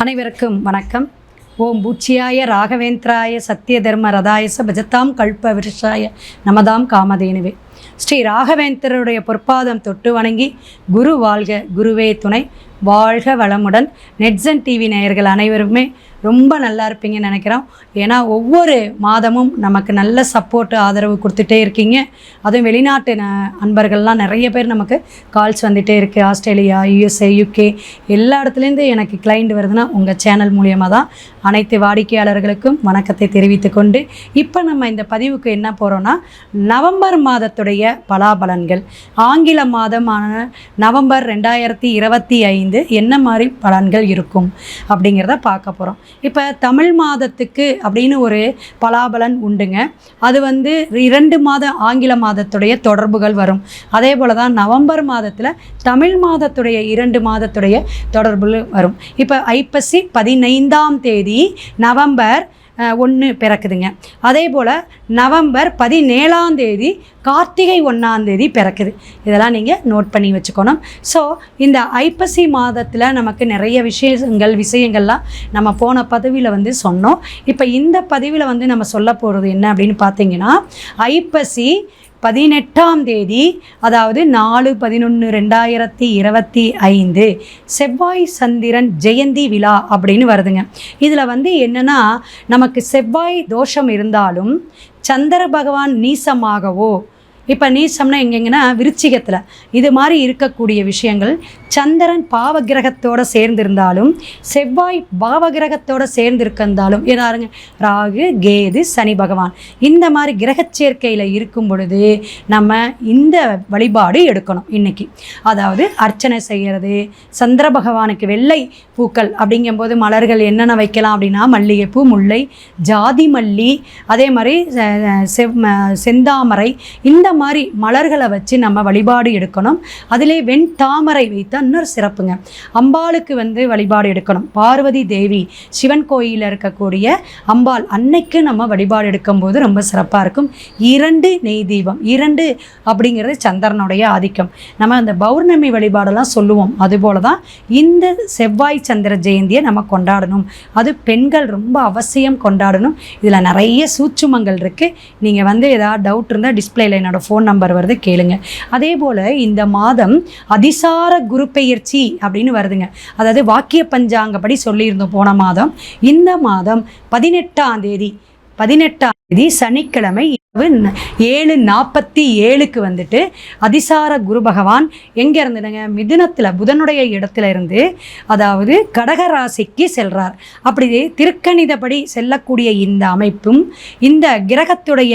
அனைவருக்கும் வணக்கம். ஓம் பூச்சியாய ராகவேந்திராய சத்திய தர்ம ரதாயச பஜத்தாம் கல்ப விருஷாய நமதாம் காமதேனுவே. ஸ்ரீ ராகவேந்தருடைய பொற்பாதம் தொட்டு வணங்கி குரு வாழ்க குருவே துணை. வாழ்க வளமுடன். நெட்ஸன் டிவி நேயர்கள் அனைவருமே ரொம்ப நல்லா இருப்பீங்கன்னு நினைக்கிறோம். ஏன்னா ஒவ்வொரு மாதமும் நமக்கு நல்ல சப்போர்ட் ஆதரவு கொடுத்துட்டே இருக்கீங்க. அதுவும் வெளிநாட்டு அன்பர்கள்லாம் நிறைய பேர் நமக்கு கால்ஸ் வந்துகிட்டே இருக்குது ஆஸ்திரேலியா யூஎஸ்ஏ யூகே எல்லா இடத்துலேருந்து எனக்கு கிளைண்ட் வருதுன்னா உங்கள் சேனல் மூலியமாக தான். அனைத்து வாடிக்கையாளர்களுக்கும் வணக்கத்தை தெரிவித்து கொண்டு இப்போ நம்ம இந்த பதிவுக்கு என்ன போகிறோன்னா நவம்பர் மாதத்துடைய பலாபலன்கள். ஆங்கில மாதமான நவம்பர் ரெண்டாயிரத்தி இருபத்தி ஐந்து என்ன மாதிரி பலன்கள் இருக்கும் அப்படிங்கிறத பார்க்க போகிறோம் இப்போ தமிழ் மாதத்துக்கு அப்படின்னு ஒரு பலாபலன் உண்டுங்க. அது வந்து இரண்டு மாத ஆங்கில மாதத்துடைய தொடர்புகள் வரும். அதே போல் தான் நவம்பர் மாதத்தில் தமிழ் மாதத்துடைய இரண்டு மாதத்துடைய தொடர்புகள் வரும். இப்போ ஐப்பசி பதினைந்தாம் தேதி நவம்பர் ஒன்று பிறக்குதுங்க. அதே போல் நவம்பர் பதினேழாம் தேதி கார்த்திகை ஒன்றாம் தேதி பிறக்குது. இதெல்லாம் நீங்கள் நோட் பண்ணி வச்சுக்கணும். ஸோ இந்த ஐப்பசி மாதத்தில் நமக்கு நிறைய விஷயங்கள் விஷயங்கள்லாம் நம்ம போன பதிவில் வந்து சொன்னோம். இப்போ இந்த பதிவில் வந்து நம்ம சொல்ல போகிறது என்ன அப்படின்னு பார்த்தீங்கன்னா ஐப்பசி பதினெட்டாம் தேதி அதாவது நாலு பதினொன்று ரெண்டாயிரத்தி இருபத்தி ஐந்து செவ்வாய் சந்திரன் ஜெயந்தி விழா அப்படின்னு வருதுங்க. இதில் வந்து என்னென்னா நமக்கு செவ்வாய் தோஷம் இருந்தாலும் சந்திர பகவான் நீசமாகவோ இப்போ நீசம்னா எங்கெங்கன்னா விருச்சிகத்தில். இது மாதிரி இருக்கக்கூடிய விஷயங்கள் சந்திரன் பாவகிரகத்தோட சேர்ந்திருந்தாலும் செவ்வாய் பாவகிரகத்தோட சேர்ந்திருக்கிருந்தாலும் ஏதாருங்க ராகு கேது சனி பகவான் இந்த மாதிரி கிரக சேர்க்கையில் இருக்கும் பொழுது நம்ம இந்த வழிபாடு எடுக்கணும் இன்னைக்கு. அதாவது அர்ச்சனை செய்கிறது சந்திர பகவானுக்கு வெள்ளை பூக்கள் அப்படிங்கும்போது மலர்கள் என்னென்ன வைக்கலாம் அப்படின்னா மல்லிகைப்பூ முல்லை ஜாதி மல்லி அதே மாதிரி செவ் செந்தாமரை இந்த மாதிரி மலர்களை வச்சு நம்ம வழிபாடு எடுக்கணும். அதிலே வெண் தாமரை வைத்த இன்னொரு சிறப்புங்க. அம்பாளுக்கு வந்து வழிபாடு எடுக்கணும். பார்வதி தேவி சிவன் கோயிலில் இருக்கக்கூடிய அம்பாள் அன்னைக்கு நம்ம வழிபாடு எடுக்கும்போது ரொம்ப சிறப்பாக இருக்கும். இரண்டு நெய் தீபம். இரண்டு அப்படிங்கிறது சந்திரனுடைய ஆதிக்கம். நம்ம அந்த பௌர்ணமி வழிபாடெல்லாம் சொல்லுவோம். அதுபோல தான் இந்த செவ்வாய் சந்திர ஜெயந்தியை நம்ம கொண்டாடணும். அது பெண்கள் ரொம்ப அவசியம் கொண்டாடணும். இதில் நிறைய சூட்சுமங்கள் இருக்குது நீங்கள் வந்து ஏதாவது டவுட் இருந்தால் டிஸ்பிளேல என்னோடய ஃபோன் நம்பர் வருது கேளுங்க. அதே போல் இந்த மாதம் அதிசார குரு பெயர்ச்சி அப்படின்னு வருதுங்க. அதாவது வாக்கிய பஞ்சாங்கப்படி சொல்லியிருந்தோம் போன மாதம். இந்த மாதம் பதினெட்டாம் தேதி பதினெட்டாம் தேதி சனிக்கிழமை ஏழு நாற்பத்தி ஏழுக்கு வந்துட்டு அதிசார குரு பகவான் எங்கே இருந்துடுங்க மிதுனத்தில் புதனுடைய இடத்துல இருந்து அதாவது கடக ராசிக்கு அப்படி திருக்கணிதப்படி செல்லக்கூடிய இந்த அமைப்பும் இந்த கிரகத்துடைய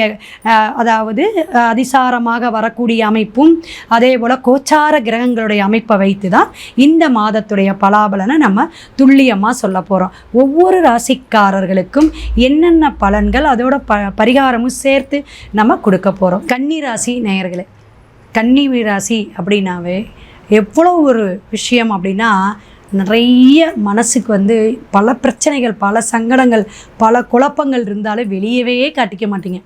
அதாவது அதிசாரமாக வரக்கூடிய அமைப்பும் அதே போல் கோச்சார கிரகங்களுடைய அமைப்பை வைத்து தான் இந்த மாதத்துடைய பலாபலனை நம்ம துல்லியமாக சொல்ல போகிறோம் ஒவ்வொரு ராசிக்காரர்களுக்கும் என்னென்ன பலன்கள் அதோட ப பரிகாரமும் சேர்த்து நம்ம கொடுக்க போகிறோம் கன்னி ராசி நேயர்களே கன்னி ராசி அப்படின்னாவே எவ்வளோ ஒரு விஷயம் அப்படின்னா நிறைய மனசுக்கு வந்து பல பிரச்சனைகள் பல சங்கடங்கள் பல குழப்பங்கள் இருந்தாலும் வெளியவே காட்டிக்க மாட்டீங்க.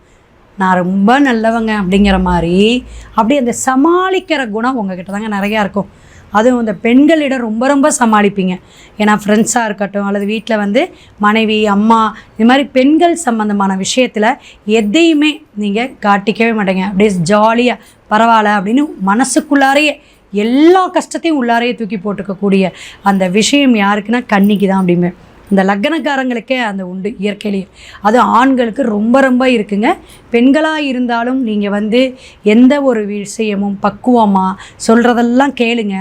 நான் ரொம்ப நல்லவங்க அப்படிங்கிற மாதிரி அப்படி அந்த சமாளிக்கிற குணம் உங்ககிட்ட தாங்க நிறையா இருக்கும். அதுவும் இந்த பெண்களிடம் ரொம்ப ரொம்ப சமாளிப்பீங்க. ஏன்னா ஃப்ரெண்ட்ஸாக இருக்கட்டும் அல்லது வீட்டில் வந்து மனைவி அம்மா இது மாதிரி பெண்கள் சம்மந்தமான விஷயத்தில் எதையுமே நீங்கள் காட்டிக்கவே மாட்டீங்க. அப்படியே ஜாலியாக பரவாயில்ல அப்படின்னு மனசுக்குள்ளாரையே எல்லா கஷ்டத்தையும் உள்ளாரையே தூக்கி போட்டுக்கக்கூடிய அந்த விஷயம் யாருக்குன்னா கன்னிக்கு தான் அப்படிமே இந்த லக்னக்காரங்களுக்கே அந்த உண்டு இயற்கையிலேயே அது ஆண்களுக்கு ரொம்ப ரொம்ப இருக்குங்க. பெண்களாக இருந்தாலும் நீங்கள் வந்து எந்த ஒரு விஷயமும் பக்குவமாக சொல்கிறதெல்லாம் கேளுங்க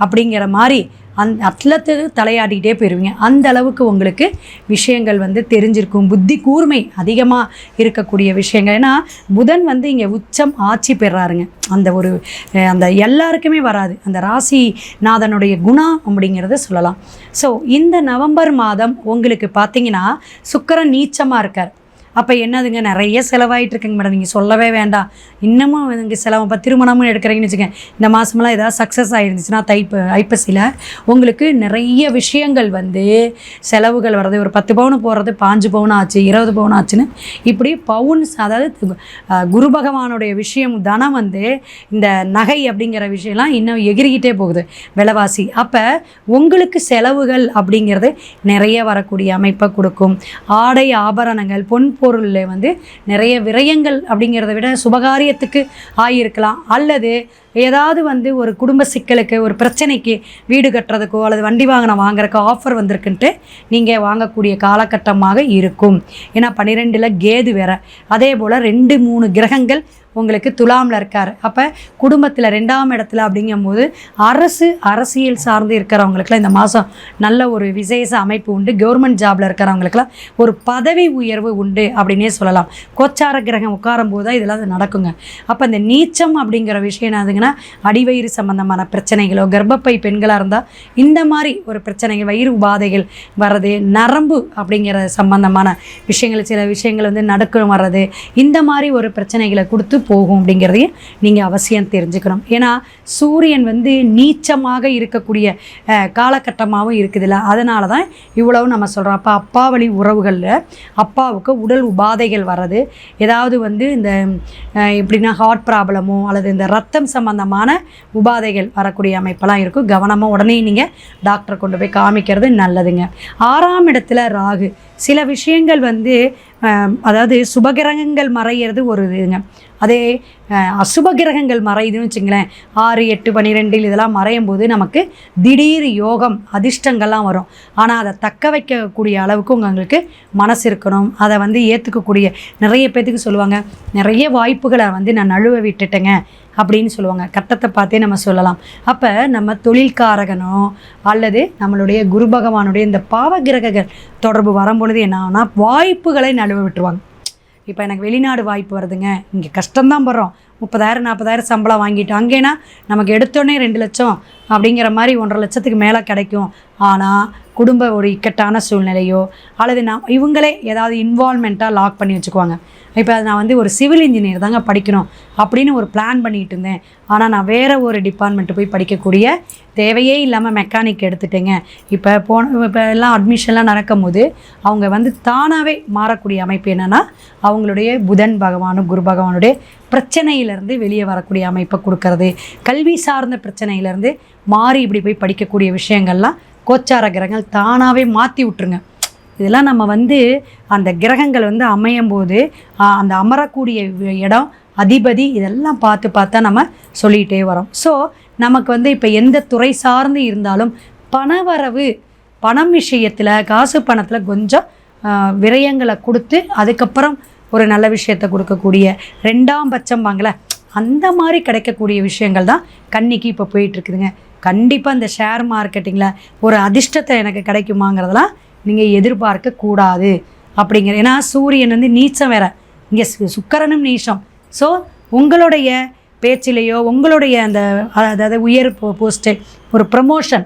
அப்படிங்கிற மாதிரி அந் அத்லத்துக்கு தலையாடிக்கிட்டே போயிடுவீங்க அந்த அளவுக்கு உங்களுக்கு விஷயங்கள் வந்து தெரிஞ்சிருக்கும். புத்தி கூர்மை அதிகமாக இருக்கக்கூடிய விஷயங்கள். ஏன்னா புதன் வந்து இங்கே உச்சம் ஆட்சி பெறாருங்க. அந்த ஒரு அந்த எல்லாருக்குமே வராது. அந்த ராசி நாதனுடைய குணா அப்படிங்கிறத சொல்லலாம். ஸோ இந்த நவம்பர் மாதம் உங்களுக்கு பார்த்தீங்கன்னா சுக்கரன் நீச்சமாக இருக்கார். அப்போ என்னதுங்க? நிறைய செலவாயிட்டு இருக்குங்க மேடம் நீங்கள் சொல்லவே வேண்டாம். இன்னமும் இங்கே செலவு இப்போ திருமணமும் எடுக்கிறீங்கன்னு வச்சுக்கோங்க. இந்த மாதமெல்லாம் ஏதாவது சக்ஸஸ் ஆகிருந்துச்சுன்னா தைப்ப ஐப்பசியில் உங்களுக்கு நிறைய விஷயங்கள் வந்து செலவுகள் வர்றது. ஒரு பத்து பவுன் போடுறது பாஞ்சு பவுன் ஆச்சு இருபது பவுன் ஆச்சுன்னு இப்படி பவுன்ஸ் அதாவது குரு பகவானுடைய விஷயம் தனம் வந்து இந்த நகை அப்படிங்கிற விஷயம்லாம் இன்னும் எகிரிக்கிட்டே போகுது. விலைவாசி. அப்போ உங்களுக்கு செலவுகள் அப்படிங்கிறது நிறைய வரக்கூடிய அமைப்பை கொடுக்கும். ஆடை ஆபரணங்கள் பொன் பொருளில் வந்து நிறைய விரயங்கள் அப்படிங்கிறத விட சுபகாரியத்துக்கு ஆகியிருக்கலாம் அல்லது ஏதாவது வந்து ஒரு குடும்ப சிக்கலுக்கு ஒரு பிரச்சனைக்கு வீடு கட்டுறதுக்கோ அல்லது வண்டி வாகனம் வாங்குறதுக்கோ ஆஃபர் வந்திருக்குன்ட்டு நீங்கள் வாங்கக்கூடிய காலகட்டமாக இருக்கும். ஏன்னா பன்னிரெண்டில் கேது வேற. அதே போல் ரெண்டு மூணு கிரகங்கள் உங்களுக்கு துலாமில் இருக்கார். அப்போ குடும்பத்தில் ரெண்டாம் இடத்துல அப்படிங்கும்போது அரசு அரசியல் சார்ந்து இருக்கிறவங்களுக்குலாம் இந்த மாதம் நல்ல ஒரு விசேஷ அமைப்பு உண்டு. கவர்மெண்ட் ஜாபில் இருக்கிறவங்களுக்குலாம் ஒரு பதவி உயர்வு உண்டு அப்படின்னே சொல்லலாம். கோச்சார கிரகம் உட்காரும் போது தான் இதெல்லாம் நடக்குங்க. அப்போ இந்த நீச்சம் அப்படிங்கிற விஷயம் என்னதுங்கன்னா அடிவயிறு சம்பந்தமான பிரச்சனைகளோ கர்ப்பப்பை பெண்களாக இருந்தால் இந்த மாதிரி ஒரு பிரச்சனைகள் வயிறு உபாதைகள் வர்றது நரம்பு அப்படிங்கிற சம்பந்தமான விஷயங்கள் சில விஷயங்கள் வந்து நடுக்கம் வர்றது இந்த மாதிரி ஒரு பிரச்சனைகளை கொடுத்து போகும் அப்படிங்கிறதையும் நீங்கள் அவசியம் தெரிஞ்சுக்கணும். ஏன்னா சூரியன் வந்து நீச்சமாக இருக்கக்கூடிய காலகட்டமாகவும் இருக்குதுல்ல. அதனால தான் இவ்வளவு நம்ம சொல்கிறோம் அப்போ அப்பா வழி உறவுகளில் அப்பாவுக்கு உடல் உபாதைகள் வர்றது ஏதாவது வந்து இந்த எப்படின்னா ஹார்ட் ப்ராப்ளமோ அல்லது இந்த ரத்தம் சம்பந்தமான உபாதைகள் வரக்கூடிய அமைப்பெல்லாம் இருக்கும். கவனமாக உடனே நீங்கள் டாக்டரை கொண்டு போய் காமிக்கிறது நல்லதுங்க. ஆறாம் இடத்துல ராகு. சில விஷயங்கள் வந்து அதாவது சுபகிரகங்கள் மறையிறது ஒரு இதுங்க. அதே அசுப கிரகங்கள் மறையுதுன்னு வச்சுங்களேன் ஆறு எட்டு பன்னிரெண்டில் இதெல்லாம் மறையும் போது நமக்கு திடீர் யோகம் அதிர்ஷ்டங்கள்லாம் வரும். ஆனால் அதை தக்க வைக்கக்கூடிய அளவுக்கு உங்களுக்கு மனசு இருக்கணும். அதை வந்து ஏற்றுக்கக்கூடிய நிறைய பேர்த்துக்கு சொல்லுவாங்க நிறைய வாய்ப்புகளை வந்து நான் நழுவ விட்டுட்டேங்க. அப்படின்னு சொல்லுவாங்க. கட்டத்தை பார்த்தே நம்ம சொல்லலாம். அப்போ நம்ம தொழில்காரகனோ அல்லது நம்மளுடைய குரு பகவானுடைய இந்த பாவகிரகங்கள் தொடர்பு வரும்பொழுது என்ன ஆகும்னா வாய்ப்புகளை நழுவ விட்டுருவாங்க. இப்போ எனக்கு வெளிநாடு வாய்ப்பு வருதுங்க. இங்கே கஷ்டம்தான் படுறோம். முப்பதாயிரம் நாற்பதாயிரம் சம்பளம் வாங்கிட்டு அங்கேனா நமக்கு எடுத்தோடனே ரெண்டு லட்சம் அப்படிங்கிற மாதிரி ஒன்றரை லட்சத்துக்கு மேலே கிடைக்கும். ஆனால் குடும்ப ஒரு இக்கட்டான சூழ்நிலையோ அல்லது நான் இவங்களே ஏதாவது இன்வால்மெண்ட்டாக லாக் பண்ணி வச்சுக்குவாங்க. இப்போ நான் வந்து ஒரு சிவில் இன்ஜினியர் தாங்க படிக்கணும் அப்படின்னு ஒரு பிளான் பண்ணிட்டு இருந்தேன். ஆனால் நான் வேறு ஒரு டிபார்ட்மெண்ட்டு போய் படிக்கக்கூடிய தேவையே இல்லாமல் மெக்கானிக் எடுத்துட்டேங்க. இப்போ போன இப்போ எல்லாம் அட்மிஷன்லாம் நடக்கும்போது அவங்க வந்து தானாகவே மாறக்கூடிய அமைப்பு என்னென்னா அவங்களுடைய புதன் பகவானும் குரு பகவானுடைய பிரச்சனையிலேருந்து வெளியே வரக்கூடிய அமைப்பை கொடுக்கறது கல்வி சார்ந்த பிரச்சனையிலேருந்து மாறி இப்படி போய் படிக்கக்கூடிய விஷயங்கள்லாம் கோச்சார கிரகங்கள் தானாகவே மாற்றி விட்ருங்க இதெல்லாம் நம்ம வந்து அந்த கிரகங்கள் வந்து அமையும் போது அந்த அமரக்கூடிய இடம் அதிபதி இதெல்லாம் பார்த்து பார்த்தா நம்ம சொல்லிகிட்டே வரோம். ஸோ நமக்கு வந்து இப்போ எந்த துறை சார்ந்து இருந்தாலும் பணவரவு பணம் விஷயத்தில் காசு பணத்தில் கொஞ்சம் விரயங்களை கொடுத்து அதுக்கப்புறம் ஒரு நல்ல விஷயத்தை கொடுக்கக்கூடிய ரெண்டாம் பட்சம் வாங்கல. அந்த மாதிரி கிடைக்கக்கூடிய விஷயங்கள் தான் கன்னிக்கு இப்போ போயிட்டுருக்குதுங்க. கண்டிப்பாக இந்த ஷேர் மார்க்கெட்டிங்கில் ஒரு அதிர்ஷ்டத்தை எனக்கு கிடைக்குமாங்கிறதெல்லாம் நீங்கள் எதிர்பார்க்க கூடாது அப்படிங்கிற. ஏன்னா சூரியன் வந்து நீச்சம் வேற. இங்கே சுக்கரனும் நீச்சம். ஸோ உங்களுடைய பேச்சிலேயோ உங்களுடைய அந்த அதாவது உயர் போஸ்ட்டு ஒரு ப்ரமோஷன்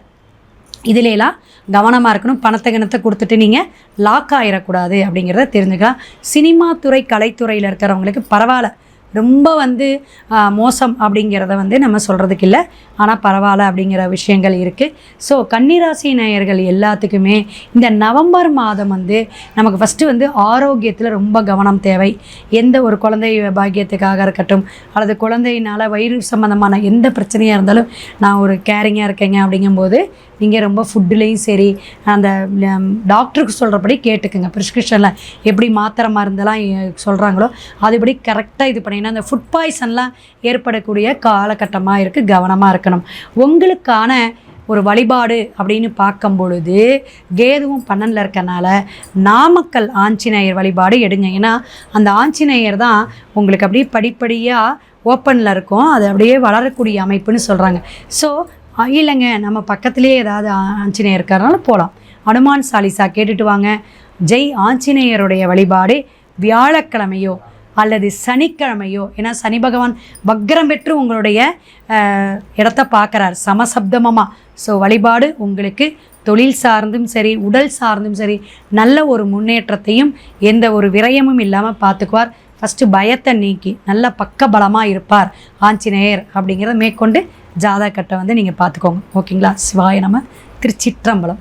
இதுலலாம் கவனமாக இருக்கணும். பணத்தை கிணத்தை கொடுத்துட்டு நீங்கள் லாக் ஆகிடக்கூடாது அப்படிங்கிறத தெரிஞ்சுக்கலாம் சினிமா துறை கலைத்துறையில் இருக்கிறவங்களுக்கு பரவாயில்ல. ரொம்ப வந்து மோசம் அப்படிங்கிறத வந்து நம்ம சொல்கிறதுக்கு இல்லை. ஆனால் பரவாயில்ல அப்படிங்கிற விஷயங்கள் இருக்குது ஸோ கன்னிராசி நேயர்கள் எல்லாத்துக்குமே இந்த நவம்பர் மாதம் வந்து நமக்கு ஃபஸ்ட்டு வந்து ஆரோக்கியத்தில் ரொம்ப கவனம் தேவை. எந்த ஒரு குழந்தை பாக்கியத்துக்காக இருக்கட்டும் அல்லது குழந்தையினால் வயிறு சம்மந்தமான எந்த பிரச்சனையாக இருந்தாலும் நான் ஒரு கேரிங்காக இருக்கேங்க அப்படிங்கும்போது நீங்கள் ரொம்ப ஃபுட்டுலேயும் சரி அந்த டாக்டருக்கு சொல்கிறபடி கேட்டுக்குங்க. ப்ரிஸ்கிரிப்ஷனில் எப்படி மாத்திரை மருந்தெல்லாம் சொல்கிறாங்களோ அதுபடி கரெக்டாக இது பண்ணிங்கன்னா அந்த ஃபுட் பாய்சன்லாம் ஏற்படக்கூடிய காலகட்டமாக இருக்குது கவனமாக இருக்குது இருக்கணும் உங்களுக்கான ஒரு வழிபாடு அப்படின்னு பார்க்கும் பொழுது கேதுவும் பன்னனில் இருக்கனால நாமக்கல் ஆஞ்சநேயர் வழிபாடு எடுங்க. ஏன்னா அந்த ஆஞ்சநேயர் தான் உங்களுக்கு அப்படியே படிப்படியாக ஓப்பனில் இருக்கும். அது அப்படியே வளரக்கூடிய அமைப்புன்னு சொல்கிறாங்க ஸோ இல்லைங்க நம்ம பக்கத்துலேயே ஏதாவது ஆஞ்சநேயர் இருக்கிறனால போகலாம் அனுமான் சாலிசா கேட்டுட்டு வாங்க. ஜெய் ஆஞ்சநேயருடைய வழிபாடு வியாழக்கிழமையோ அல்லது சனிக்கிழமையோ ஏன்னா சனி பகவான் பக்ரம் பெற்று உங்களுடைய இடத்த பார்க்குறார். சமசப்தமமாக ஸோ வழிபாடு உங்களுக்கு தொழில் சார்ந்தும் சரி உடல் சார்ந்தும் சரி நல்ல ஒரு முன்னேற்றத்தையும் எந்த ஒரு விரயமும் இல்லாமல் பார்த்துக்குவார். ஃபஸ்ட்டு பயத்தை நீக்கி நல்ல பக்க பலமாக இருப்பார். ஆஞ்சநேயர் அப்படிங்கிறத மேற்கொண்டு ஜாதகத்தை வந்து நீங்கள் பார்த்துக்கோங்க. ஓகேங்களா? சிவாய நம்ம திருச்சிற்றம்பலம்.